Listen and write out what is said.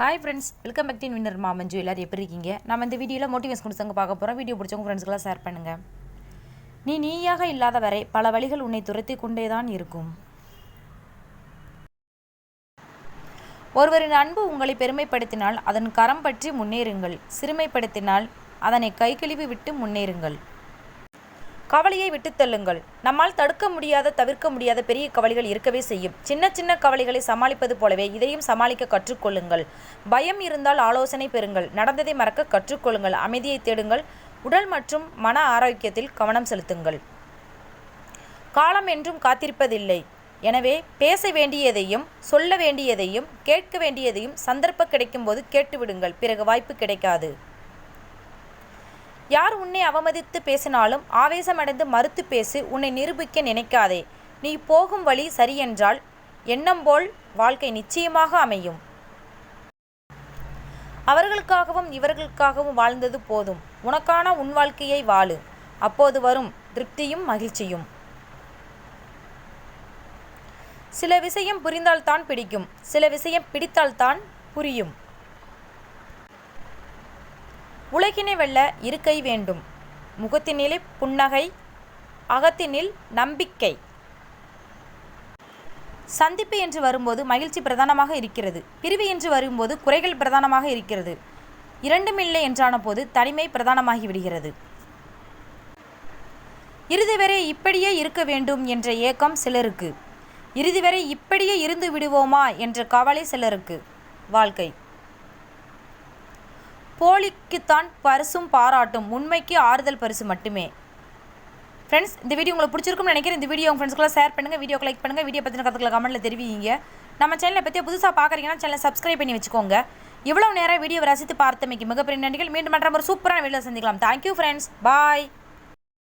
Hi friends welcome back டின் winner மாமஞ்சு எல்லாரும் எப்படி இருக்கீங்க? நம்ம இந்த வீடியோவில் மோட்டிவேஷன் கொடுத்தவங்க பார்க்க போகிறோம் வீடியோ பிடிச்சவங்க ஃப்ரெண்ட்ஸ்க்கெலாம் ஷேர் பண்ணுங்கள் நீ நீயாக இல்லாத வரை பல வழிகள் உன்னை துரத்தி கொண்டே தான் இருக்கும். ஒருவரின் அன்பு உங்களை பெருமைப்படுத்தினால் அதன் கரம் பற்றி முன்னேறுங்கள். சிறுமைப்படுத்தினால் அதனை கைகழிவு விட்டு முன்னேறுங்கள். கவலையை விட்டு தள்ளுங்கள். நம்மால் தடுக்க முடியாத தவிர்க்க முடியாத பெரிய கவலைகள் இருக்கவே செய்யும். சின்ன சின்ன கவலைகளை சமாளிப்பது போலவே இதையும் சமாளிக்க கற்றுக்கொள்ளுங்கள். பயம் இருந்தால் ஆலோசனை பெறுங்கள். நடந்ததை மறக்க கற்றுக்கொள்ளுங்கள். அமைதியை தேடுங்கள். உடல் மற்றும் மன ஆரோக்கியத்தில் கவனம் செலுத்துங்கள். காலம் என்றும் காத்திருப்பதில்லை. எனவே பேச வேண்டியதையும் சொல்ல வேண்டியதையும் கேட்க வேண்டியதையும் சந்தர்ப்பம் கிடைக்கும்போது கேட்டுவிடுங்கள். பிறகு வாய்ப்பு கிடைக்காது. யார் உன்னை அவமதித்து பேசினாலும் ஆவேசமடைந்து மறுத்து பேசி உன்னை நிரூபிக்க நினைக்காதே. நீ போகும் வழி சரியென்றால் எண்ணம் போல் வாழ்க்கை நிச்சயமாக அமையும். அவர்களுக்காகவும் இவர்களுக்காகவும் வாழ்ந்தது போதும். உனக்கான உன் வாழ்க்கையை வாழு. அப்போது வரும் திருப்தியும் மகிழ்ச்சியும். சில விஷயம் புரிந்தால்தான் பிடிக்கும். சில விஷயம் பிடித்தால்தான் புரியும். உலகினை வெல்ல இருக்கை வேண்டும். முகத்தினிலே புன்னகை அகத்தினில் நம்பிக்கை. சந்திப்பு என்று வரும்போது மகிழ்ச்சி பிரதானமாக இருக்கிறது. பிரிவு என்று வரும்போது குறைகள் பிரதானமாக இருக்கிறது. இரண்டும் இல்லை என்றான போது தனிமை பிரதானமாகி விடுகிறது. இறுதி வரை இப்படியே இருக்க வேண்டும் என்ற ஏக்கம் சிலருக்கு. இறுதி வரை இப்படியே இருந்து விடுவோமா என்ற கவலை சிலருக்கு. வாழ்க்கை. போலிக்குத்தான் பரிசும் பாராட்டும். உண்மைக்கு ஆறுதல் பரிசு மட்டுமே. ஃப்ரெண்ட்ஸ் இந்த வீடியோ உங்களுக்கு பிடிச்சிருக்கும்னு நினைக்கிறேன். இந்த வீடியோ உங்கள் ஃப்ரெண்ட்ஸ்க்குலாம் ஷேர் பண்ணுங்கள் வீடியோ லைக் பண்ணுங்கள் வீடியோ பற்றின கருத்துக்களை கமெண்ட்டில் தெரிவிங்க. நம்ம சேனலை பற்றி புதுசாக பார்க்குறீங்கன்னா சேனலை சப்ஸ்கிரைப் பண்ணி வச்சுக்கோங்க. இவ்வளோ நேரம் வீடியோ ரசித்து பார்த்தமைக்கு மிகப்பெரிய நன்றிகள். மீண்டும் மற்ற ஒரு சூப்பரான வீடியோ சந்திக்கலாம். Thank you friends bye